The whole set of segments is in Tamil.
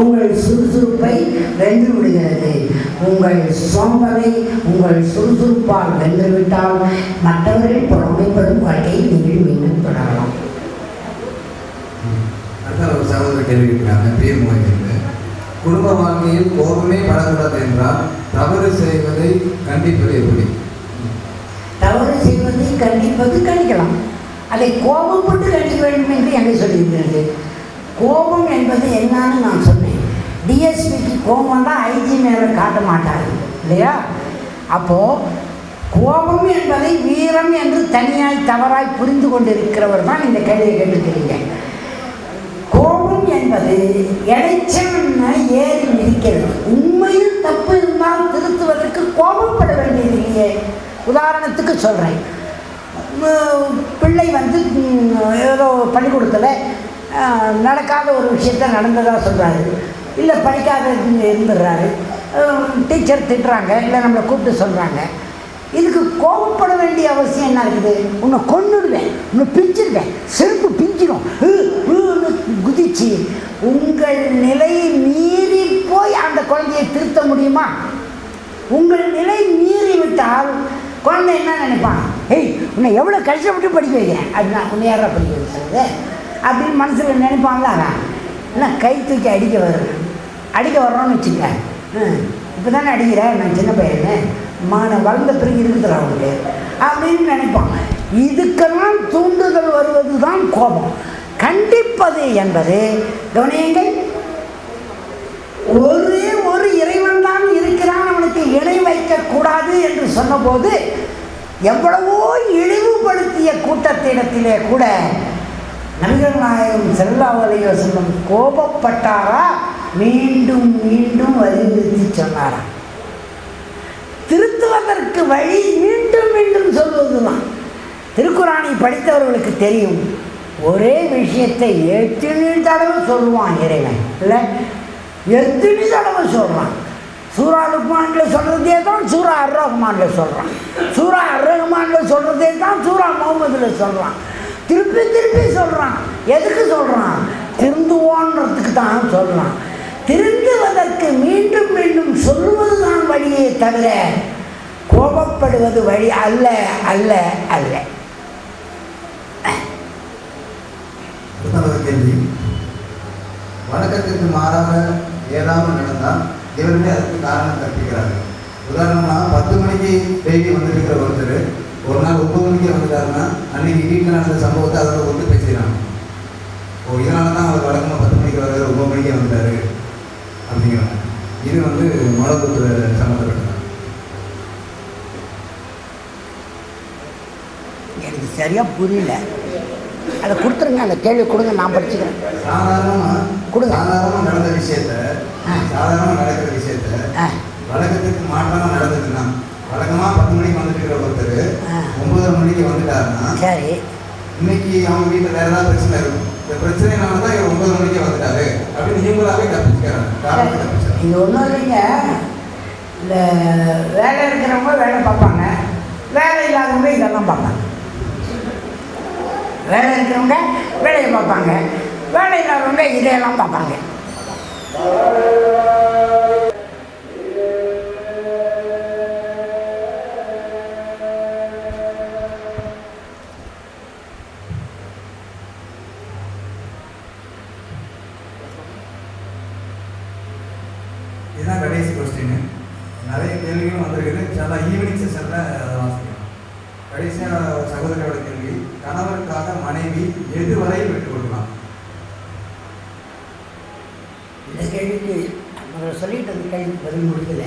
உங்கள் சுறுசுறுப்பை வென்று விடுகிறது உங்கள் சோம்பலை உங்கள் சுறுசுறுப்பால் வென்றுவிட்டால் மற்றவர்கள் பொறாமைப்படும் வாழ்க்கையை நீங்கள் மீண்டும் தொடரலாம். ஒரு சகோதர கேள்வி பிரியமோகிலிருந்து குடும்ப வாழ்க்கையில் கோபமே படக்கூடாது என்றால் தவறு செய்வதை கண்டிப்பது எப்படி? தவறு செய்வதை கண்டிப்பது கண்டிக்கலாம். அதை கோபப்பட்டு கண்டிக்க வேண்டும் என்று எங்கே சொல்லியிருக்கிறது கோபம் என்பது என்னன்னு நான் சொன்னேன். டிஎஸ்பிக்கு கோபம் தான் ஐஜி மேலே காட்ட மாட்டார். இல்லையா? அப்போது கோபம் என்பதை வீரம் என்று தனியாய் தவறாய் புரிந்து கொண்டிருக்கிறவர் தான் இந்த கேள்வியை கேட்டுக்கிறீங்க. கோபம் என்பது இடைச்சல்னு ஏறி மிதிக்கிறது. உண்மையில் தப்பு இருந்தால் திருத்துவதற்கு கோபப்பட வேண்டியது இல்லையே. உதாரணத்துக்கு சொல்கிறேன் பிள்ளை வந்து ஏதோ பள்ளிக்கூடத்தில் நடக்காத ஒரு விஷயத்த நடந்ததாக சொல்கிறாரு இல்லை படிக்காத இருந்துடுறாரு. டீச்சர் திட்டுறாங்க இல்லை நம்மளை கூப்பிட்டு சொல்கிறாங்க இதுக்கு கோபப்பட வேண்டிய அவசியம் என்ன இருக்குது? உன்னை கொன்னுடுவேன் உன்னை பிஞ்சிடுவேன் செருப்பு பிஞ்சிடும் ஹு, ஹுன்னு குதிச்சு உங்கள் நிலையை மீறி போய் அந்த குழந்தையை திருத்த முடியுமா? உங்கள் நிலை மீறி விட்டால் குழந்தை என்ன நினைப்பான்? ஏய் உன்னை எவ்வளோ கஷ்டப்பட்டு படிக்க வைக்கிறேன் அப்படின்னா உன்னை யாரா படிக்க வைக்கிறது அப்படின்னு மனசில் நினைப்பான்ல என்ன கை தூக்கி அடிக்க வரும் அடிக்க வர்றோன்னு வச்சுக்க இப்போ தானே அடிக்கிறேன் நான் சின்ன பையனு. மான வளர்ந்த பிறகு இருக்குதுல அவனுக்கு அப்படின்னு நினைப்பாங்க. இதுக்கெல்லாம் தூண்டுதல் வருவது தான் கோபம். கண்டிப்பது என்பது கவனியங்கள் ஒரே ஒரு இறைவன் தான் இருக்கிறான். அவனுக்கு இணை வைக்கக்கூடாது என்று சொன்னபோது எவ்வளவோ இழிவுபடுத்திய கூட்டத்திடத்திலே கூட நபிகள் நாயகம் செல்லாவலையோ கோபப்பட்டாரா? மீண்டும் மீண்டும் வலியுறுத்தி சொன்னாரா? திருத்துவதற்கு வழி மீண்டும் மீண்டும் சொல்வதுதான். திருக்குறானை படித்தவர்களுக்கு தெரியும். ஒரே விஷயத்தை எத்தனை தடவை சொல்லுவான் இறைவன்? இல்லை எத்தனை தடவை சொல்கிறான் சூரா லுக்மானில் சொல்கிறதே தான் சூரா அர் ரஹ்மானில் சொல்கிறான் சூரா அர் ரஹ்மானில் சொல்கிறதே தான் சூரா முகமதில் சொல்கிறான் திருப்பி திருப்பி சொல்கிறான் எதுக்கு சொல்கிறான் திருந்துவோன்றதுக்கு தான் சொல்கிறான் திருந்துவதற்கு மீண்டும் மீண்டும் சொல்லுவது தான் வழியே தவிர கோபப்படுவது வழி அல்ல அல்ல அல்ல. அடுத்த கேள்வி. வழக்கத்திற்கு மாறாக ஏதாவது நடந்தால் இவர்களே அதுக்கு காரணம் கற்பிக்கிறார்கள் உதாரணமாக பத்து மணிக்கு டெய்லி வந்திருக்கிற ஒருத்தர் ஒரு நாள் ஒன்பது மணிக்கு வந்துட்டாருன்னா அன்னைக்கு வீட்டில் நடந்த சம்பவத்தை அதோட ஒன்று பேசிக்கிறாங்க ஓ இதனால தான் அவர் வழக்கமாக பத்து மணிக்கு வர்றாரு ஒன்பது மணிக்கே வந்துட்டாரு அப்படிங்கிறாங்க. இது வந்து மொழக்கூத்துல சம்மந்தப்பட்டது? எனக்கு சரியாக புரியல. அதை கொடுத்துருங்க அந்த கேள்வி கொடுங்க நான் படிச்சுக்கிறேன். சாதாரணமா கொடுங்க. சாதாரணமா நடந்த விஷயத்த ஆ. சாதாரணமா நடக்கிற விஷயத்த வழக்கத்துக்கு மாற்றமா நடந்ததுன்னா வழக்கமா பத்து மணிக்கு வந்துட்டு இருக்கிற ஒருத்தர். ஒன்பதரை மணிக்கு வந்துட்டாருன்னா சரி. இன்னைக்கு அவங்க வீட்டுல வேற ஏதாவது பிரச்சனை இருக்கும் இந்த பிரச்சனைனால தான் இவர் ஒன்பது மணிக்கு வந்துட்டாரு அப்படின்னு இவங்களாவே தப்பிச்சுக்கிறாங்க. இது ஒன்றும் இல்லைங்க. இந்த வேலை இருக்கிறவங்க வேலை பார்ப்பாங்க. வேலை இல்லாதவங்க இதெல்லாம் பார்ப்பாங்க. வேலை இருக்கிறவங்க வேலையை பார்ப்பாங்க. வேலை இல்லாதவங்க இதையெல்லாம் பார்ப்பாங்க. கடைசி கொஸ்டின் நிறைய கேள்விகளும் வந்திருக்குது. சில ஈவினிங் செஷனில் வாசிக்கணும் கடைசியாக சகோதரியோட கேள்வி கணவருக்காக மனைவி எது வரையில் விட்டு கொடுக்கலாம்? இந்த கேள்விக்கு முதல்ல சொல்லிட்டு அந்த கேள்விக்கு பதில் முடிக்கல.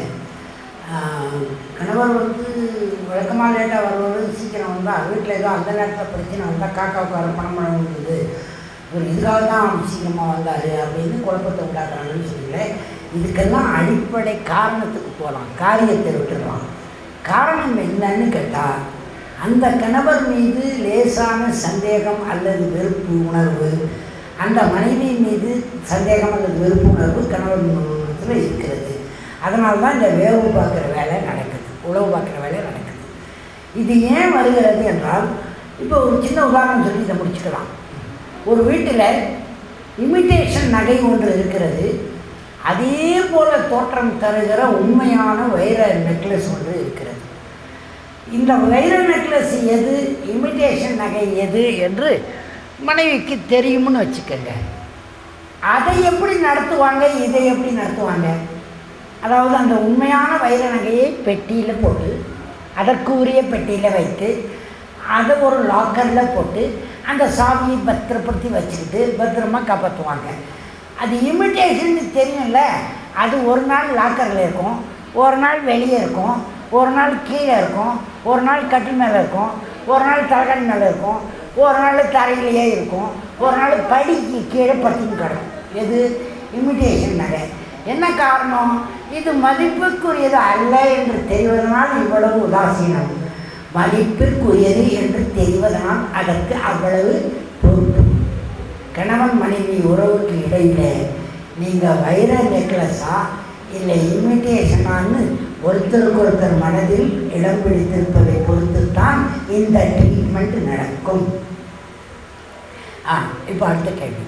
கணவர் வந்து வழக்கமாக லேட்டாக வருவது சீக்கிரம் வந்தால் வீட்டில் ஏதோ அந்த நேரத்தில் பிரச்சனை வந்தால் காக்காவுக்கு வர பணம் பண்ண முடியுது இவர் இதுக்காக தான் சீக்கிரமாக வந்தார் அப்படின்னு குழப்பத்தை உண்டாக்குறாங்கன்னு சொல்லலை. இதுக்கெல்லாம் அடிப்படை காரணத்துக்கு போகலாம் காரியத்தை விட்டுடலாம் காரணம் என்னன்னு கேட்டால் அந்த கணவர் மீது லேசான சந்தேகம் அல்லது வெறுப்பு உணர்வு அந்த மனைவி மீது சந்தேகம் அல்லது வெறுப்பு உணர்வு கணவர் மனத்தில் இருக்கிறது. அதனால தான் இந்த வேவு பார்க்குற வேலை நடக்குது உழவு பார்க்குற வேலை நடக்குது. இது ஏன் வருகிறது என்றால் இப்போ ஒரு சின்ன உதாரணம் சொல்லி இதை முடிச்சுக்கலாம். ஒரு வீட்டில் இமிட்டேஷன் நகை ஒன்று இருக்கிறது. அதே போல தோற்றம் தருகிற உண்மையான வைர நெக்லஸ் ஒன்று இருக்கிறது. இந்த வைர நெக்லஸ் எது? இமிட்டேஷன் நகை எது என்று மனைவிக்கு தெரியும்னு வச்சுக்கோங்க. அதை எப்படி நடத்துவாங்க? இதை எப்படி நடத்துவாங்க? அதாவது அந்த உண்மையான வைர நகையை பெட்டியில் போட்டு அதற்கு உரிய பெட்டியில் வைத்து அதை ஒரு லாக்கரில் போட்டு அந்த சாவியை பத்திரப்படுத்தி வச்சுக்கிட்டு பத்திரமா காப்பாற்றுவாங்க அது இமிட்டேஷன் தெரியும்ல அது ஒரு நாள் லாக்கரில் இருக்கும் ஒரு நாள் வெளியே இருக்கும் ஒரு நாள் கீழே இருக்கும் ஒரு நாள் கட்டில் மேலே இருக்கும் ஒரு நாள் தலைகாணி மேலே இருக்கும் ஒரு நாள் தரையிலேயே இருக்கும் ஒரு நாள் படிக்கு கீழே படுத்துன்னு கிடக்கும். எது? இமிட்டேஷன் நகை. என்ன காரணம்? இது மதிப்புக்குரியது அல்ல என்று தெரிவதனால் இவ்வளவு உதாசீனம். மதிப்பிற்குரியது என்று தெரிவதனால் அதற்கு அவ்வளவு பொறுப்பு கணவன் மனைவி உறவுக்கு இடையில நீங்கள் வைர நெக்லஸா இல்லை இமிட்டேஷனான்னு ஒருத்தருக்கு ஒருத்தர் மனதில் இடம் பிடித்திருப்பதை பொறுத்து தான் இந்த ட்ரீட்மெண்ட் நடக்கும். ஆ இப்போ அடுத்த கேள்வி.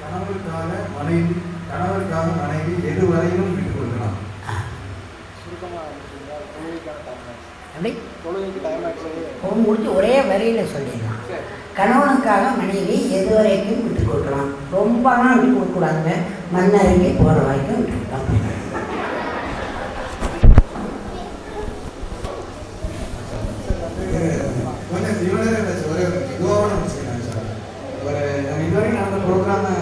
கணவருக்காக மனைவி கணவருக்காக மனைவி எது வரையிலும் விட்டுக் கொடுக்கலாம் அப்படி தொழுகைக்கு முடிஞ்சு ஒரே வரியில் சொல்லிடலாம். கணவனுக்காக மனைவி எது வரைக்கும் விட்டு கொடுக்கலாம் ரொம்பலாம் விட்டு கொடுக்கக்கூடாதுங்க. மண்ணறங்கி போகிற வரைக்கும் விட்டு கொடுக்கலாம். ஒரு இதுவாக முடிச்சுக்கிறேன் நடந்த ப்ரோக்ராமை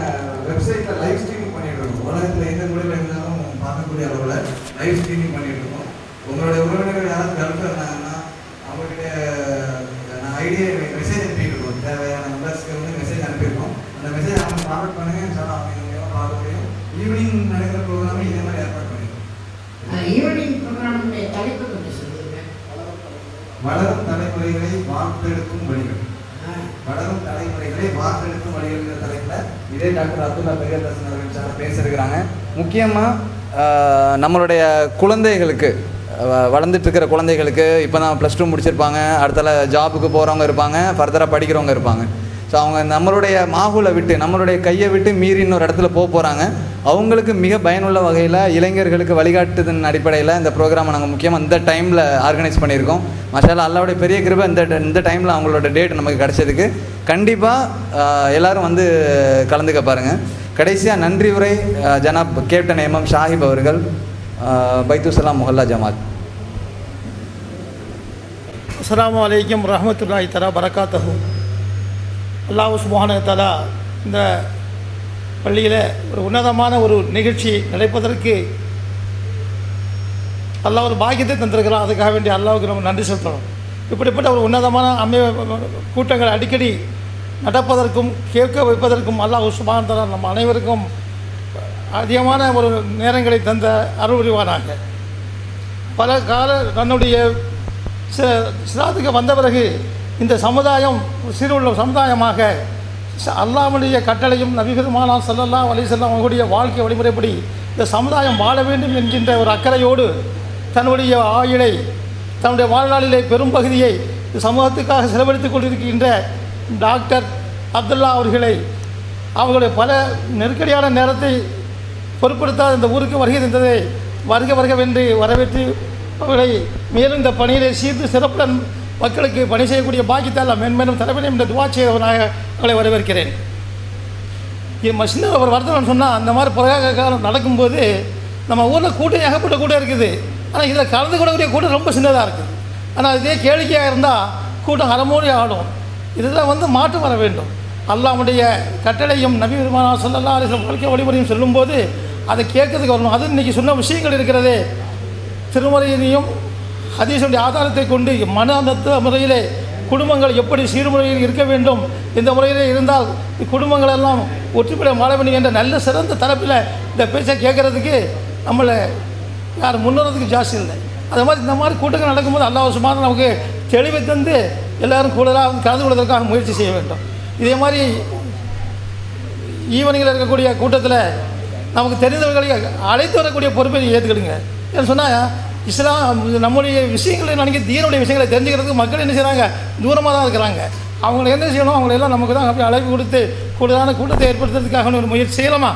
வளரும் தலைமுறைகளை வார்த்தெடுக்கும் வழிகள். வளரும் தலைமுறைகளை வார்த்தெடுக்கும் வழிகள்ங்கிற தலைப்பில் இதே டாக்டர் அப்துல்லா பெரியதாசன் அவர்கள் சார் பேசியிருக்கிறாங்க. முக்கியமாக நம்மளுடைய குழந்தைகளுக்கு வளர்ந்துட்டு இருக்கிற குழந்தைகளுக்கு இப்போ தான் ப்ளஸ் டூ முடிச்சிருப்பாங்க அடுத்தால ஜாபுக்கு போகிறவங்க இருப்பாங்க ஃபர்தராக படிக்கிறவங்க இருப்பாங்க. ஸோ அவங்க நம்மளுடைய மாகுலை விட்டு நம்மளுடைய கையை விட்டு மீறி இன்னொரு இடத்துல போக போகிறாங்க அவங்களுக்கு மிக பயனுள்ள வகையில் இளைஞர்களுக்கு வழிகாட்டுதன் அடிப்படையில் இந்த ப்ரோக்ராமை நாங்கள் முக்கியமாக இந்த டைமில் ஆர்கனைஸ் பண்ணியிருக்கோம். மஷாலா அல்லாவுடைய பெரிய கிருபை இந்த இந்த டைமில் அவங்களோட டேட் நமக்கு கிடைச்சதுக்கு. கண்டிப்பாக எல்லாரும் வந்து கலந்துக்க பாருங்கள் கடைசியாக நன்றி உரை ஜனாப் கேப்டன் எம்எம் ஷாஹிப் அவர்கள் பைத்துசலாம் முஹல்லா ஜமாத். அஸ்லாம் அலைக்கும் ரஹமத்துல்லாஹி தலா பரக்காத்தஹு அல்லாஹ் சுபஹான தலா இந்த பள்ளியில் ஒரு உன்னதமான ஒரு நிகழ்ச்சி நடைபெறதற்கு அல்லாஹ் ஒரு பாக்கியத்தை தந்திருக்கிறான். அதுக்காக வேண்டி அல்லாவுக்கு நம்ம நன்றி செலுத்தணும் இப்படிப்பட்ட ஒரு உன்னதமான அமை கூட்டங்கள் அடிக்கடி நடப்பதற்கும் கேட்க வைப்பதற்கும் அல்லாஹ் சுபான் தலா நம்ம அனைவருக்கும் அதிகமான ஒரு நேரங்களை தந்த அருள் பல கால தன்னுடைய ச- வந்த பிறகு இந்த சமுதாயம் சீருள்ள சமுதாயமாக ச- கட்டளையும் நவீகமான செல்லலாம் அலைஹி வஸல்லம் அவங்களுடைய வாழ்க்கை வழிமுறைப்படி இந்த சமுதாயம் வாழ வேண்டும் என்கின்ற ஒரு அக்கறையோடு தன்னுடைய ஆயுளை தன்னுடைய வாழ்நாளிலே பெரும் பகுதியை சமூகத்துக்காக செலவழித்துக் கொண்டிருக்கின்ற டாக்டர் அப்துல்லா அவர்களை அவர்களுடைய பல நெருக்கடியான நேரத்தை பொருட்படுத்தாத இந்த ஊருக்கு வருகை தந்ததை வருக வருகவென்று வரவேற்று அவர்களை மேலும் இந்த பணியிலே சீர்ந்து சிறப்புடன் மக்களுக்கு பணி செய்யக்கூடிய பாக்கியத்தால் மென்மேலும் தலைவனையும் இந்த துவா செய்தவனாக அவளை வரவேற்கிறேன். இது மசின ஒரு வர்த்தனம் சொன்னால் அந்த மாதிரி புறகாக காலம் நடக்கும்போது நம்ம ஊரில் கூட்டம் ஏகப்பட்ட கூட்டம் இருக்குது. ஆனால் இதில் கலந்து கொள்ளக்கூடிய கூட்டம் ரொம்ப சின்னதாக இருக்குது ஆனால் இதே கேளிக்கையாக இருந்தால் கூட்டம் அறமோடி ஆடும். இதெல்லாம் வந்து மாற்றம் வர வேண்டும். அல்லாவுடைய கட்டளையும் நபி பெருமானா சொல்லலாம் அலிஸ்லாம் வாழ்க்கை வழிமுறையும் சொல்லும்போது அதை கேட்கறதுக்கு வரணும். அது இன்றைக்கி சொன்ன விஷயங்கள் இருக்கிறதே. திருமுறையினையும் ஹதீஸுடைய ஆதாரத்தை கொண்டு மன அந்த முறையிலே குடும்பங்கள் எப்படி சீர்முறையில் இருக்க வேண்டும் இந்த முறையிலே இருந்தால் குடும்பங்கள் எல்லாம் ஒற்றுப்பட வாழ வேண்டும் என்ற நல்ல சிறந்த தரப்பில் இந்த பேச்சை கேட்குறதுக்கு நம்மளை யார் முன்னுறதுக்கு ஜாஸ்தி இல்லை. அது மாதிரி இந்த மாதிரி கூட்டங்கள் நடக்கும்போது அல்லாஹ் சுமார் நமக்கு தெளிவை தந்து எல்லோரும் கூடுதலாக கலந்து கொள்வதற்காக முயற்சி செய்ய வேண்டும். இதே மாதிரி ஈவனிங்கில் இருக்கக்கூடிய கூட்டத்தில் நமக்கு தெரிந்தவர்களை அழைத்து வரக்கூடிய பொறுப்பை ஏற்றுக்கிடுங்க ஏன்னு சொன்னால் இஸ்லாம் நம்முடைய விஷயங்களை நினைக்க தீனுடைய விஷயங்களை தெரிஞ்சுக்கிறதுக்கு மக்கள் என்ன செய்கிறாங்க தூரமாக தான் இருக்கிறாங்க. அவங்களை என்ன செய்யணும்? அவங்களெல்லாம் நமக்கு தான் அப்படியே அழைப்பு கொடுத்து கூடுதலான கூட்டத்தை ஏற்படுத்துறதுக்காக ஒரு முயற்சி செய்யலாமா?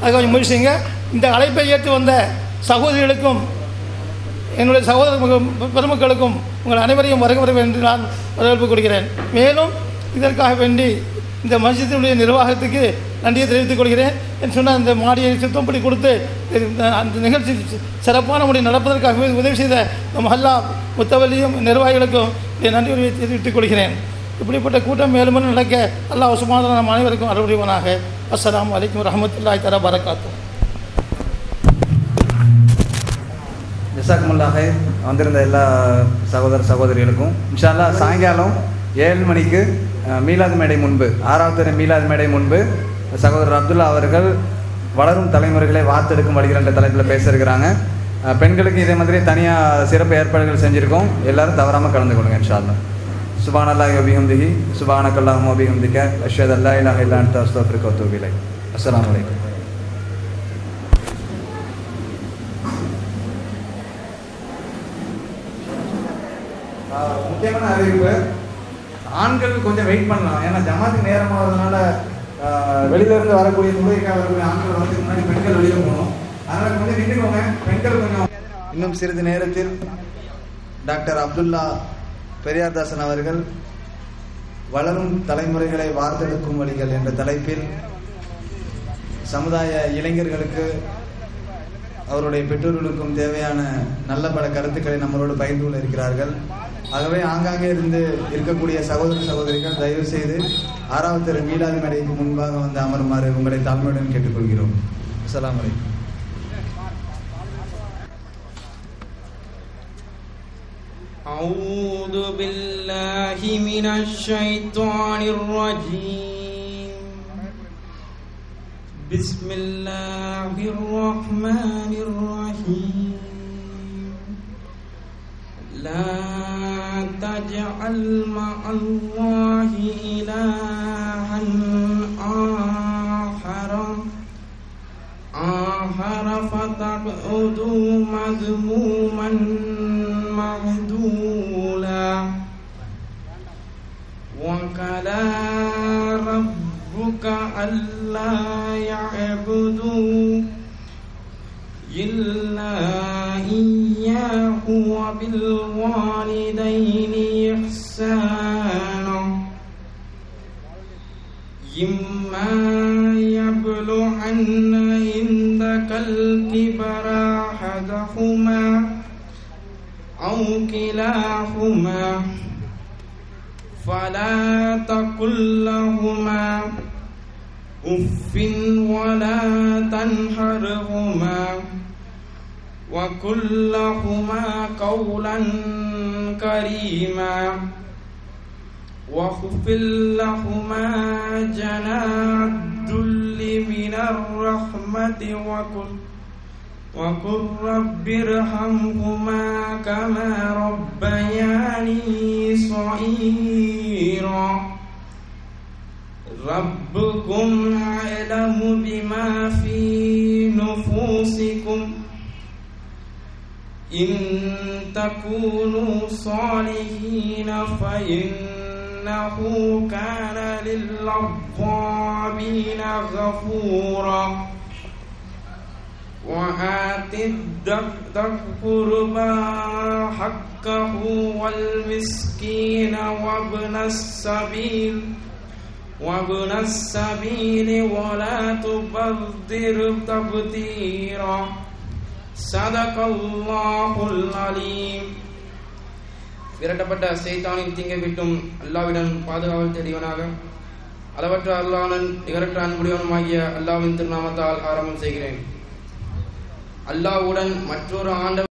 அது கொஞ்சம் முயற்சி செய்யுங்க. இந்த அழைப்பை ஏற்று வந்த சகோதரிகளுக்கும் என்னுடைய சகோதர பெருமக்களுக்கும் உங்கள் அனைவரையும் வருக வர என்று நான் வரவேற்பு கொடுக்கிறேன் மேலும் இதற்காக வேண்டி இந்த மசிதனுடைய நிர்வாகத்துக்கு நன்றியை தெரிவித்துக் கொள்கிறேன். என்று சொன்னால் அந்த மாடியை சுத்தம்படி கொடுத்து அந்த நிகழ்ச்சி சிறப்பான முறை நடப்பதற்காக உதவி செய்த நம் மஹல்லா முத்தவல்லியும் நிர்வாகிகளுக்கும் என் நன்றி தெரிவித்துக் கொள்கிறேன். இப்படிப்பட்ட கூட்டம் மேலும் நடக்க அல்லாஹ் சுமாதான நம் அனைவருக்கும் அறுபடிவனாக அஸ்லாம் வலைக்கம் ரஹமத்துல்லாய் தர பரக்காத்தோம் ஜசாக்குமுல்லாக வந்திருந்த எல்லா சகோதர சகோதரிகளுக்கும் இன்ஷால்லா சாயங்காலம் ஏழு மணிக்கு மீலாது மேடை முன்பு ஆறாவது மீலாது மேடை முன்பு சகோதரர் அப்துல்லா அவர்கள் வளரும் தலைமுறைகளை வார்த்தெடுக்கும் வழிகள் என்ற தலைப்பில் பேச இருக்கிறாங்க பெண்களுக்கு இதே மாதிரி தனியாக சிறப்பு ஏற்பாடுகள் செஞ்சுருக்கோம். எல்லாரும் தவறாமல் கலந்து கொள்ளுங்க இன்ஷால்லா சுபான் அல்லாஹ் அபிஹம்திஹி சுபானக் அல்லாஹும் அபிஹம்திக்க அஷத் அல்லா இல்லாஹ் இல்லா அன்த தூவிலை அஸ்லாம் வலைக்கம் முக்கியமான அறிவிப்பு ஆண்கள் கொஞ்சம் வெயிட் பண்ணலாம். ஏன்னா ஜமாத்துக்கு நேரமாகிறதுனால வெளியில இருந்து வரக்கூடிய நுழைக்காக வரக்கூடிய ஆண்கள் வரதுக்கு முன்னாடி பெண்கள் வெளியே போகணும். அதனால் கொஞ்சம் நின்றுக்கோங்க. பெண்கள் கொஞ்சம் இன்னும் சிறிது நேரத்தில் டாக்டர் அப்துல்லா பெரியார்தாசன் அவர்கள் வளரும் தலைமுறைகளை வார்த்தெடுக்கும் வழிகள் என்ற தலைப்பில் சமுதாய இளைஞர்களுக்கு அவருடைய பெற்றோர்களுக்கும் தேவையான நல்ல பல கருத்துக்களை நம்மளோடு பகிர்ந்து கொள்ள இருக்கிறார்கள். ஆகவே ஆங்காங்கே இருந்து இருக்கக்கூடிய சகோதர சகோதரிகள் தயவு செய்து ஆறாவது தெரு மீளாது மேடைக்கு முன்பாக வந்து அமருமாறு உங்களை தாழ்மையுடன் கேட்டுக்கொள்கிறோம் அஸ்ஸலாமு அலைக்கும் أعوذ بالله من الشيطان الرجيم بسم الله الرحمن الرحيم لا تجعل مع الله إلها آخر. آخر فتقعدوا مذموما مهدولا وكلا ربك ألا يعبدوا إلا إياه وبالوالدين. الكبر أحدهما أو كلاهما فلا تقل لهما أف ولا تنهرهما وقل لهما قولا كريما واخفض لهما جناح الذل من الرحمة وقل وقل رب ارحمهما كما ربياني صغيرا. ربكم أعلم بما في نفوسكم. إن تكونوا صالحين فإنه كان للأوابين غفورا. وآت القربى حقه والمسكين وابن السبيل وابن السبيل ولا تبذر تبذيرا صدق الله العليم விரட்டப்பட்ட செய்தானின் தீங்கை விட்டும் அல்லாவிடம் பாதுகாவல் தெரிவனாக அளவற்ற அல்லானன் நிகரற்ற அன்புடையவனுமாகிய அல்லாவின் திருநாமத்தால் ஆரம்பம் செய்கிறேன் அல்லாவுடன் மற்றொரு ஆண்ட